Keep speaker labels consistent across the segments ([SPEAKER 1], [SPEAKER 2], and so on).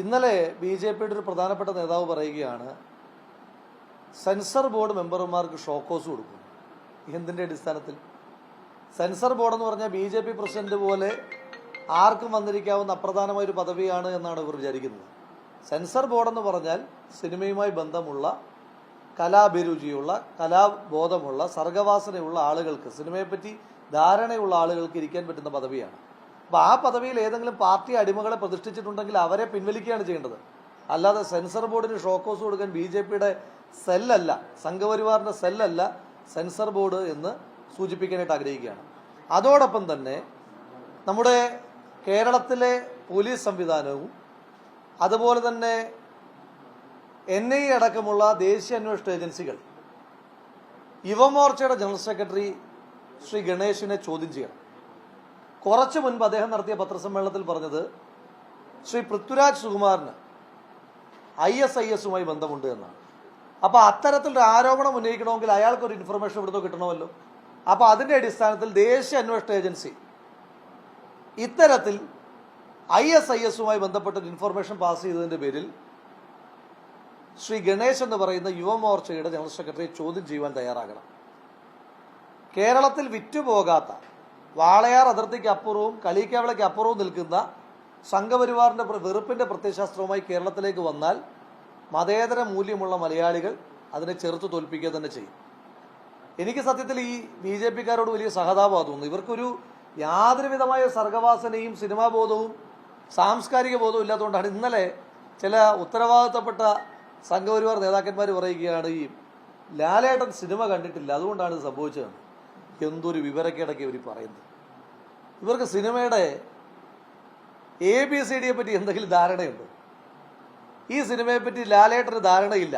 [SPEAKER 1] ഇന്നലെ B J പിയുടെ ഒരു പ്രധാനപ്പെട്ട നേതാവ് പറയുകയാണ് സെൻസർ ബോർഡ് മെമ്പർമാർക്ക് ഷോക്കോസ് കൊടുക്കും എന്തിന്റെ അടിസ്ഥാനത്തിൽ? സെൻസർ ബോർഡ് എന്ന് പറഞ്ഞാൽ ബി ജെ പി പ്രസിഡന്റ് പോലെ ആർക്കും വന്നിരിക്കാവുന്ന അപ്രധാനമായ ഒരു പദവിയാണ് എന്നാണ് ഇവർ വിചാരിക്കുന്നത്. സെൻസർ ബോർഡ് എന്ന് പറഞ്ഞാൽ സിനിമയുമായി ബന്ധമുള്ള കലാഭിരുചിയുള്ള കലാബോധമുള്ള സർഗവാസനയുള്ള ആളുകൾക്ക് സിനിമയെപ്പറ്റി ധാരണയുള്ള ആളുകൾക്ക് ഇരിക്കാൻ പറ്റുന്ന പദവിയാണ്. അപ്പോൾ ആ പദവിയിൽ ഏതെങ്കിലും പാർട്ടി അടിമകളെ പ്രതിഷ്ഠിച്ചിട്ടുണ്ടെങ്കിൽ അവരെ പിൻവലിക്കുകയാണ് ചെയ്യേണ്ടത്. അല്ലാതെ സെൻസർ ബോർഡിന് ഷോക്കോസ് കൊടുക്കാൻ ബി ജെ പിയുടെ സെല്ലല്ല സംഘപരിവാറിന്റെ സെല്ലല്ല സെൻസർ ബോർഡ് എന്ന് സൂചിപ്പിക്കാനായിട്ട് ആഗ്രഹിക്കുകയാണ്. അതോടൊപ്പം തന്നെ നമ്മുടെ കേരളത്തിലെ പോലീസ് സംവിധാനവും അതുപോലെ തന്നെ എൻ ഐ അടക്കമുള്ള ദേശീയ അന്വേഷണ ഏജൻസികൾ യുവമോർച്ചയുടെ ജനറൽ സെക്രട്ടറി ശ്രീ ഗണേശിനെ ചോദ്യം ചെയ്യണം. കുറച്ചു മുൻപ് അദ്ദേഹം നടത്തിയ പത്രസമ്മേളനത്തിൽ പറഞ്ഞത് ശ്രീ പൃഥ്വിരാജ് സുകുമാറിന് ഐ എസ് ഐ എസുമായി ബന്ധമുണ്ട് എന്നാണ്. അപ്പൊ അത്തരത്തിലൊരു ആരോപണം ഉന്നയിക്കണമെങ്കിൽ അയാൾക്ക് ഒരു ഇൻഫർമേഷൻ ഇവിടുന്ന് കിട്ടണമല്ലോ? അപ്പൊ അതിന്റെ അടിസ്ഥാനത്തിൽ ദേശീയ അന്വേഷണ ഏജൻസി ഇത്തരത്തിൽ ഐ എസ് ഐ എസുമായി ബന്ധപ്പെട്ട ഇൻഫർമേഷൻ പാസ് ചെയ്തതിന്റെ പേരിൽ ശ്രീ ഗണേശ് എന്ന് പറയുന്ന യുവമോർച്ചയുടെ ജനറൽ സെക്രട്ടറിയെ ചോദ്യം ചെയ്യുവാൻ തയ്യാറാകണം. കേരളത്തിൽ വിറ്റുപോകാത്ത വാളയാർ അതിർത്തിക്ക് അപ്പുറവും കലിക്കാവിളയ്ക്ക് അപ്പുറവും നിൽക്കുന്ന സംഘപരിവാറിന്റെ വെറുപ്പിന്റെ വെറുപ്പിന്റെ പ്രത്യയശാസ്ത്രവുമായി കേരളത്തിലേക്ക് വന്നാൽ മതേതര മൂല്യമുള്ള മലയാളികൾ അതിനെ ചെറുത്ത് തോൽപ്പിക്കുക തന്നെ ചെയ്യും. എനിക്ക് സത്യത്തിൽ ഈ ബി ജെ പിക്കാരോട് വലിയ സഹതാപമാണ് തോന്നുന്നു. ഇവർക്കൊരു യാതൊരു വിധമായ സർഗവാസനയും സിനിമാ ബോധവും സാംസ്കാരിക ബോധവും ഇല്ലാത്തതുകൊണ്ടാണ് ഇന്നലെ ചില ഉത്തരവാദിത്തപ്പെട്ട സംഘപരിവാർ നേതാക്കന്മാർ പറയുകയാണ് ഈ ലാലേട്ടൻ സിനിമ കണ്ടിട്ടില്ല. അതുകൊണ്ടാണ് ഇത് സംഭവിച്ചത് എന്തൊരു വിവരക്കേടൊക്കെ ഇവർ പറയുന്നത്. ഇവർക്ക് സിനിമയുടെ എ ബി സി ഡിയെ പറ്റി എന്തെങ്കിലും ധാരണയുണ്ടോ? ഈ സിനിമയെ പറ്റി ലാലേട്ടന് ധാരണയില്ല.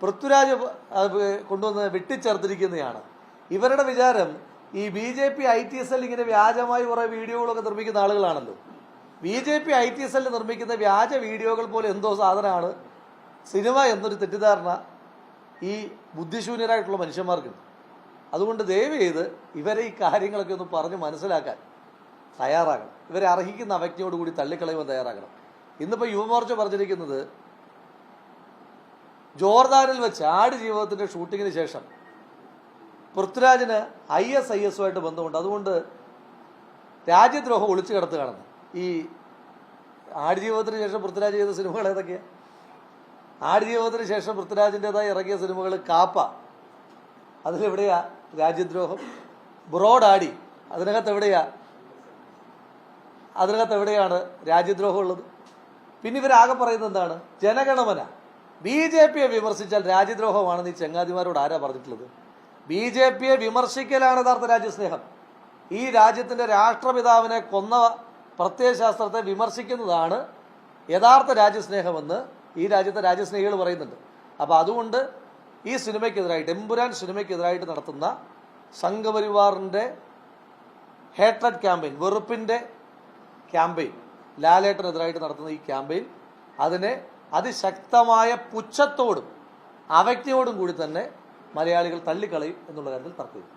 [SPEAKER 1] പൃഥ്വിരാജ് കൊണ്ടുവന്ന് വെട്ടിച്ചേർത്തിരിക്കുന്നതാണ് ഇവരുടെ വിചാരം ഈ B J P I T cell ഇങ്ങനെ വ്യാജമായി കുറെ വീഡിയോകളൊക്കെ നിർമ്മിക്കുന്ന ആളുകളാണല്ലോ. B J P I T S എല്ലിൽ നിർമ്മിക്കുന്ന വ്യാജ വീഡിയോകൾ പോലെ എന്തോ സാധനമാണ് സിനിമ എന്നൊരു തെറ്റിദ്ധാരണ ഈ ബുദ്ധിശൂന്യരായിട്ടുള്ള മനുഷ്യന്മാർക്കുണ്ട്. അതുകൊണ്ട് ദയവ് ചെയ്ത് ഇവരെ ഈ കാര്യങ്ങളൊക്കെ ഒന്ന് പറഞ്ഞ് മനസ്സിലാക്കാൻ തയ്യാറാകണം. ഇവരെ അർഹിക്കുന്ന അവജ്ഞയോട് കൂടി തള്ളിക്കളയുവാൻ തയ്യാറാകണം. ഇന്നിപ്പോൾ യുവമോർച്ച പറഞ്ഞിരിക്കുന്നത് ജോർദാനിൽ വെച്ച് ആട് ജീവിതത്തിന്റെ ഷൂട്ടിങ്ങിന് ശേഷം പൃഥ്വിരാജിന് ഐ എസ് ഐ എസുമായിട്ട് ബന്ധമുണ്ട്. അതുകൊണ്ട് രാജ്യദ്രോഹം ഒളിച്ചു കിടത്തുകയാണെന്ന്. ഈ ആടുജീവിതത്തിന് ശേഷം പൃഥ്വിരാജ് ചെയ്ത സിനിമകൾ ഏതൊക്കെയാണ് ആടുജീവിതത്തിന് ശേഷം പൃഥ്വിരാജിന്റെതായി ഇറങ്ങിയ സിനിമകൾ കാപ്പ. അതിലെവിടെയാ? രാജ്യദ്രോഹം. ബ്രോഡ് ആടി അതിനകത്ത് എവിടെയാ? അതിനകത്ത് എവിടെയാണ് രാജ്യദ്രോഹം ഉള്ളത്? പിന്നെ ഇവരാകെ പറയുന്നത് എന്താണ്? ജനഗണമന. ബി ജെ പിയെ വിമർശിച്ചാൽ രാജ്യദ്രോഹമാണെന്ന് ഈ ചങ്ങാതിമാരോട് ആരാ പറഞ്ഞിട്ടുള്ളത്? ബി ജെ പിയെ വിമർശിക്കലാണ് യഥാർത്ഥ രാജ്യസ്നേഹം. ഈ രാജ്യത്തിന്റെ രാഷ്ട്രപിതാവിനെ കൊന്ന പ്രത്യയശാസ്ത്രത്തെ വിമർശിക്കുന്നതാണ് യഥാർത്ഥ രാജ്യസ്നേഹമെന്ന് ഈ രാജ്യത്തെ രാജ്യസ്നേഹികൾ പറയുന്നുണ്ട്. അപ്പോൾ അതുകൊണ്ട് ഈ സിനിമയ്ക്കെതിരായിട്ട് എമ്പുരാൻ സിനിമയ്ക്കെതിരായിട്ട് നടത്തുന്ന സംഘപരിവാറിന്റെ ഹേട്രഡ് ക്യാമ്പയിൻ വെറുപ്പിന്റെ ക്യാമ്പയിൻ ലാലേട്ടനെതിരായിട്ട് നടത്തുന്ന ഈ ക്യാമ്പയിൻ അതിനെ അതിശക്തമായ പുച്ഛത്തോടും അവജ്ഞയോടും കൂടി തന്നെ മലയാളികൾ തള്ളിക്കളയും എന്നുള്ള കാര്യത്തിൽ തർക്കമില്ല.